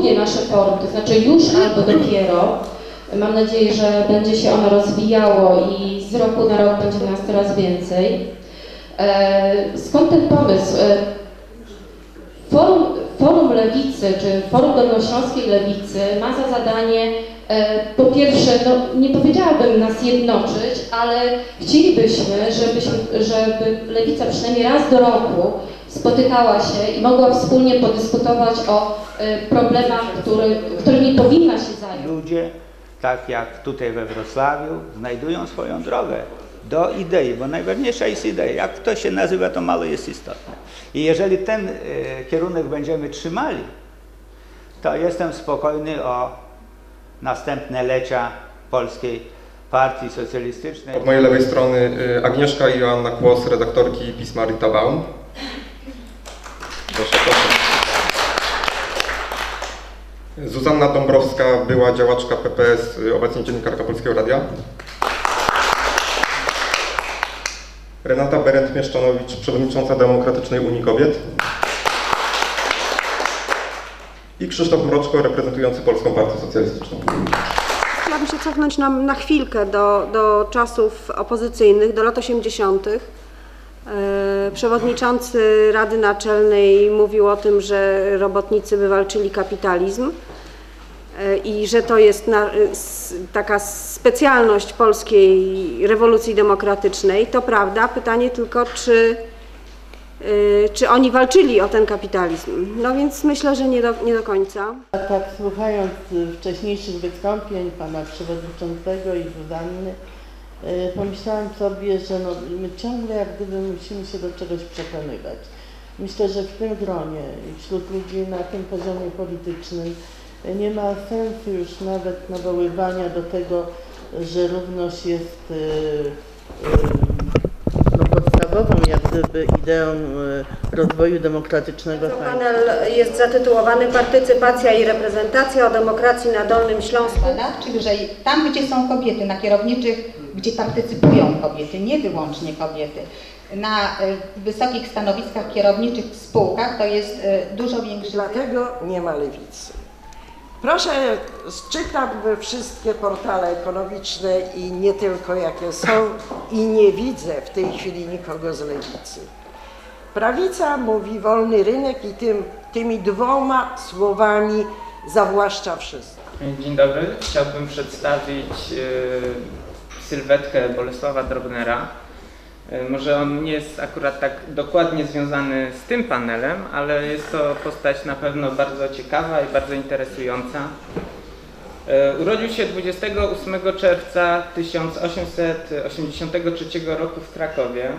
drugie nasze forum, to znaczy już albo dopiero. Mam nadzieję, że będzie się ono rozwijało i z roku na rok będzie nas coraz więcej. E, Skąd ten pomysł? E, Forum, Forum Lewicy, czy Forum Dolnośląskiej Lewicy ma za zadanie e, po pierwsze, no, nie powiedziałabym nas jednoczyć, ale chcielibyśmy, żebyśmy, żeby Lewica przynajmniej raz do roku spotykała się i mogła wspólnie podyskutować o e, problemach, który, którymi powinna się zająć. Ludzie, tak jak tutaj we Wrocławiu, znajdują swoją drogę do idei, bo najważniejsza jest idea. Jak to się nazywa, to mało jest istotne. I jeżeli ten e, kierunek będziemy trzymali, to jestem spokojny o następne lecia polskiej partii socjalistycznej. Od mojej lewej strony y, Agnieszka i Joanna Kłos, redaktorki pisma Rita Baum. Proszę, proszę. Zuzanna Dąbrowska, była działaczka PPS, y, obecnie dziennikarka Polskiego Radia. Renata Berendt-Mieszczanowicz, przewodnicząca Demokratycznej Unii Kobiet. I Krzysztof Mroczko, reprezentujący Polską Partię Socjalistyczną. Chciałabym się cofnąć na, na chwilkę do, do czasów opozycyjnych, do lat 80. E, Przewodniczący Rady Naczelnej mówił o tym, że robotnicy wywalczyli kapitalizm e, i że to jest taka specjalność polskiej rewolucji demokratycznej. To prawda, pytanie tylko, czy, e, czy oni walczyli o ten kapitalizm. No więc myślę, że nie do, nie do końca. A tak słuchając wcześniejszych wystąpień pana przewodniczącego i Zuzanny, pomyślałam sobie, że no, my ciągle jak gdyby musimy się do czegoś przekonywać. Myślę, że w tym gronie i wśród ludzi na tym poziomie politycznym y, nie ma sensu już nawet nawoływania do tego, że równość jest no, podstawową jak gdyby ideą y, rozwoju demokratycznego To państwa. panel jest zatytułowany Partycypacja i reprezentacja o demokracji na Dolnym Śląsku. czyli że tam, gdzie są kobiety, na kierowniczych, gdzie partycypują kobiety, nie wyłącznie kobiety, na e, wysokich stanowiskach kierowniczych w spółkach, to jest e, dużo większy Dlatego nie ma lewicy. Proszę, czytam wszystkie portale ekonomiczne i nie tylko jakie są i nie widzę w tej chwili nikogo z lewicy. Prawica mówi wolny rynek i tym, tymi dwoma słowami zawłaszcza wszystko. Dzień dobry. Chciałbym przedstawić e, sylwetkę Bolesława Drobnera. E, Może on nie jest akurat tak dokładnie związany z tym panelem, ale jest to postać na pewno bardzo ciekawa i bardzo interesująca. E, Urodził się 28 czerwca 1883 roku w Krakowie.